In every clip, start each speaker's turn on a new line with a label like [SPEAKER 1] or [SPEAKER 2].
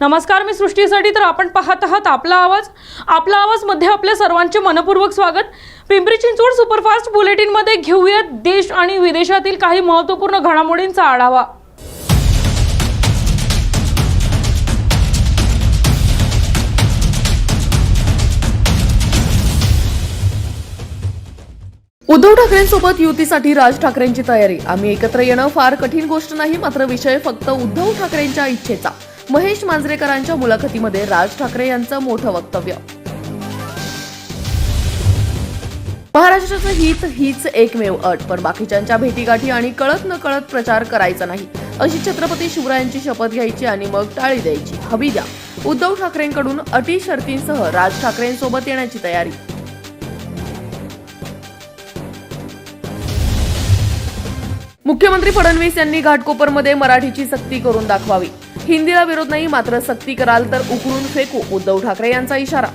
[SPEAKER 1] नमस्कार मी सृष्टीसाठी तर आपण पाहत आहात आपला आवाज. आपला आवाजमध्ये आपल्या सर्वांचे मनपूर्वक स्वागत. पिंपरी चिंचवड सुपरफास्ट बुलेटिनमध्ये घेऊयात देश आणि विदेशातील काही महत्त्वपूर्ण घडामोडींचा आढावा.
[SPEAKER 2] उद्धव ठाकरेंसोबत युतीसाठी राज ठाकरेंची तयारी. आम्ही एकत्र येणं फार कठीण गोष्ट नाही मात्र विषय फक्त उद्धव ठाकरेंच्या इच्छेचा. महेश मांजरेकरांच्या मुलाखतीमध्ये राज ठाकरे यांचं मोठं वक्तव्य. महाराष्ट्राचं हित हीच एकमेव अट पण बाकीच्यांच्या भेटीगाठी आणि कळत न कळत प्रचार करायचा नाही. अशी छत्रपती शिवरायांची शपथ घ्यायची आणि मग टाळी द्यायची. हवी द्या. उद्धव ठाकरेंकडून अटी शर्तींसह राज ठाकरेंसोबत येण्याची तयारी. मुख्यमंत्री फडणवीस यांनी घाटकोपरमध्ये मराठीची सक्ती करून दाखवावी. हिंदीला विरोध नाही मात्र सक्ती कराल तर उकळून फेकू उद्धव ठाकरे यांचा इशारा.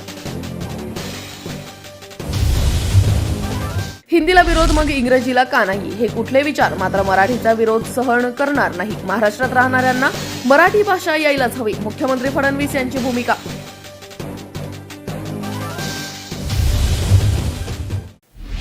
[SPEAKER 2] हिंदीला विरोध मग इंग्रजीला का नाही? हे कुठले विचार? मात्र मराठीचा विरोध सहन करणार नाही. महाराष्ट्रात राहणाऱ्यांना मराठी भाषा यायलाच हवी. मुख्यमंत्री फडणवीस यांची भूमिका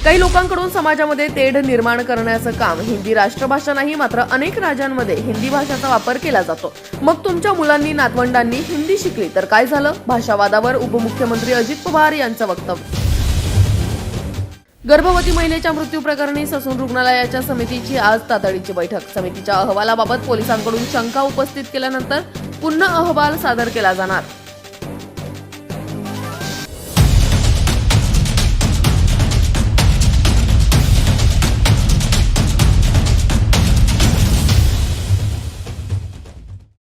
[SPEAKER 2] काही लोकांकडून समाजामध्ये तेढ निर्माण करण्याचं काम हिंदी राष्ट्रभाषा नाही मात्र अनेक राज्यांमध्ये हिंदी भाषेचा वापर केला जातो. मग तुमच्या मुलांनी नातवंडांनी हिंदी शिकली तर काय झालं? भाषावादावर उपमुख्यमंत्री अजित पवार यांचं वक्तव्य. गर्भवती महिलेच्या मृत्यू प्रकरणी ससून रुग्णालयाच्या समितीची आज तातडीची बैठक. समितीच्या अहवालाबाबत पोलिसांकडून शंका उपस्थित केल्यानंतर पुन्हा अहवाल सादर केला जाणार.